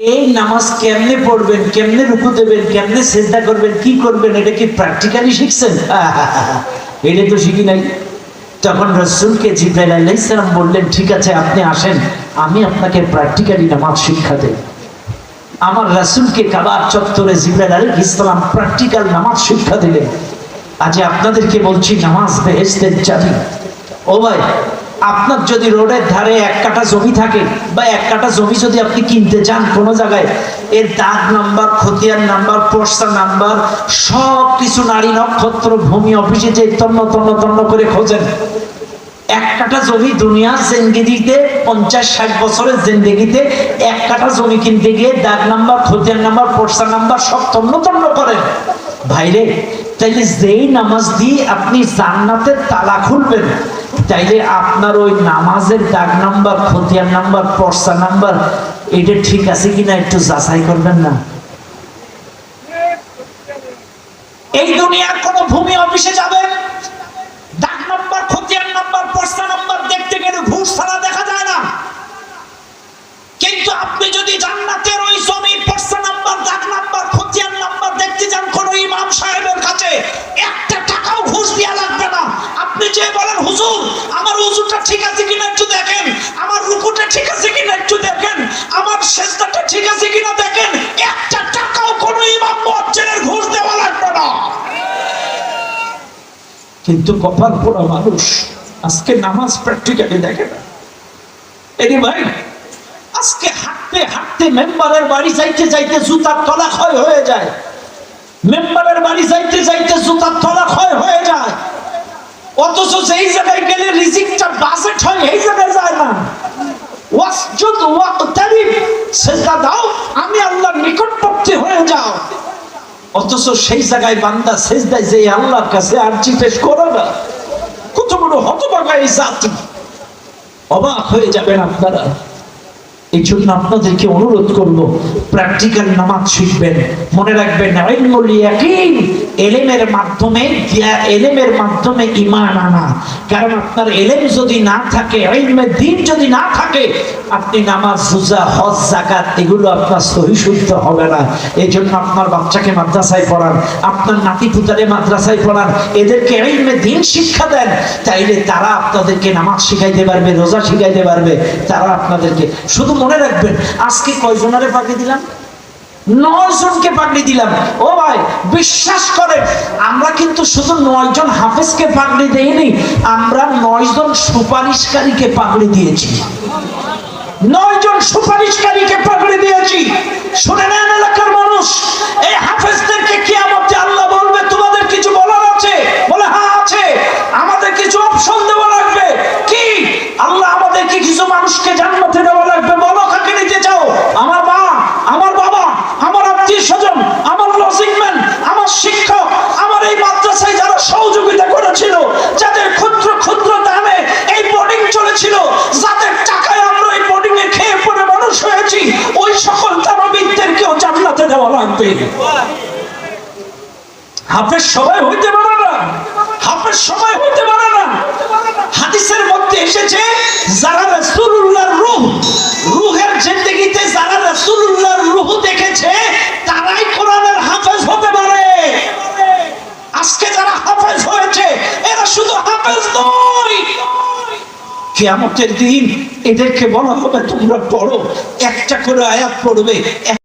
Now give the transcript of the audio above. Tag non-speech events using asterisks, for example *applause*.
এই নামাজ কেমনে পড়বেন, কেমনে রুকু দেবেন, কেমনে চেষ্টা করবেন, কি করবেন, এটা কি প্র্যাকটিক্যালি শিখছেন? *laughs* এটা তো শিখি নাই। তখন রসুলকে জিব্রাইল আলাইসালাম বললেন, ঠিক আছে, আপনি আসেন, আমি আপনাকে প্র্যাকটিক্যালি নামাজ শিক্ষা দেব। আমার রাসুলকে কাবার চত্বরে জিব্রাইল আলী ইসলাম প্র্যাকটিক্যাল নামাজ শিক্ষা দিলেন। আজ আপনাদেরকে বলছি, নামাজ বেহেস্তের চাবি। ও ভাই আপনার যদি রোডের ধারে এক কাটা জমি থাকে বা এক কাটা জমি যদি আপনি কিনতে চান কোনো জায়গায়, এর দাগ নাম্বার, খতিয়ান নাম্বার পোস্টার নাম্বার, সব কিছু নারী নক্ষত্র, ভূমি, অফিসে যে তন্ন তন্ন তন্ন করে খোঁজেন। এক কাটা জমি দুনিয়ার জিন্দিগিতে পঞ্চাশ, ষাট বছরের জিন্দিগিতে এক কাটা জমি কিনতে গিয়ে দাগ নাম্বার, খতিয়ান নাম্বার পোস্টার নাম্বার, সব তন্ন তন্ন করেন। ভাইরে, তাইলে যেই নামাজ দিয়ে আপনি জান্নাতের তালা খুলবেন তাইলে আপনার ওই নামাজের দাগ নাম্বার, খতিয়ান নাম্বার পর্সা নাম্বার, এটা ঠিক আছে কিনা একটু যাচাই করবেন না? এই দুনিয়ার কোন ভূমি অফিসে যাবেন? দাগ নাম্বার, খতিয়ান নাম্বার পর্সা নাম্বার দেখতে গেলে ঘুষ ছাড়া দেখা যায় না। কিন্তু আপনি যদি জান্নাতের ওই জমি পর্সা নাম্বার দাগ নাম্বার, খতিয়ান নাম্বার দেখতে যান কোন ইমাম সাহেবের কাছে, একটা টাকাও ঘুষ দেওয়া লাগবে না। আপনি যে বলেন হুজুর, আমার হুজুরটা ঠিক আছে কিনা একটু দেখেন। আমার রুকুটা ঠিক আছে কিনা একটু দেখেন। আমার ঠিক আছে কিনা দেখেন। একটা টাকাও ইমাম ঘুষ দেওয়া লাগবে না। কিন্তু কপাল পোড়া মানুষ আজকে নামাজ প্র্যাকটিক্যালি দেখে না। এরে ভাই, আজকে হাঁটতে হাঁটতে মেম্বারের বাড়ি যাইতে যাইতে জুতার তলা ক্ষয় হয়ে যায়। মেম্বারের বাড়ি যাইতে যাইতে জুতার তলা ক্ষয় হয়ে যায়। অথচ সেই জায়গায় গেলে রিজিকটা বাজেট হয়, এই জায়গায় যায় না। ওয়াসজুদ ওয়াকতারিব, সেজদা দাও, আমি আল্লাহর নিকটবর্তী হয়ে যাও। অথচ সেই জায়গায় বান্দা সেজদায় যে আল্লাহর কাছে আরজি পেশ করো না। কত বড় হতবাগা এই জাতি। অবাক হয়ে যাবেন আপনারা। এই জন্য আপনাদেরকে অনুরোধ করব প্র্যাকটিক্যাল নামাজ শিখবেন। মনে রাখবেন এলেমের মাধ্যমে এলেমের মাধ্যমে ইমান আনা। কারণ আপনার এলেম যদি না থাকে, ইলমে দিন যদি না থাকে, আপনি নামাজ হজ জাকাত এগুলো আপনার সহি শুদ্ধ হবে না। এই জন্য আপনার বাচ্চাকে মাদ্রাসায় পড়ান, আপনার নাতি পুতারে মাদ্রাসায় পড়ান, এদেরকে ইলমে দিন শিক্ষা দেন। তাইলে তারা আপনাদেরকে নামাজ শিখাইতে পারবে, রোজা শিখাইতে পারবে, তারা আপনাদেরকে শুধু মনে রাখবেন, আজকে কয়জনারে পাঠিয়ে দিলাম? নয় জনকে দিলাম। ও ভাই, বিশ্বাস করেন, আমরা কিন্তু শুধু নয় জন হাফেজকে পাগড়ি দেইনি, আমরা নয় জন সুপারিশকারীকে পাগড়ি দিয়েছি। নয় জন সুপারিশকারীকে পাগড়ি দিয়েছি। সবাই হইতে পারে না। হইতে পারে না। হাদিসের মধ্যে এসেছে, যারা রাসূলুল্লাহর রূহ, রূহের যারা রাসূলুল্লাহর রূহ দেখেছে, তারাই কোরআনের হাফেজ হতে পারে। আজকে যারা হাফেজ হয়েছে, এরা শুধু হাফেজ নয়। কিয়ামতের দিন এদেরকে বলা হবে, তোমরা পড়ো, একটা করে আয়াত পড়বে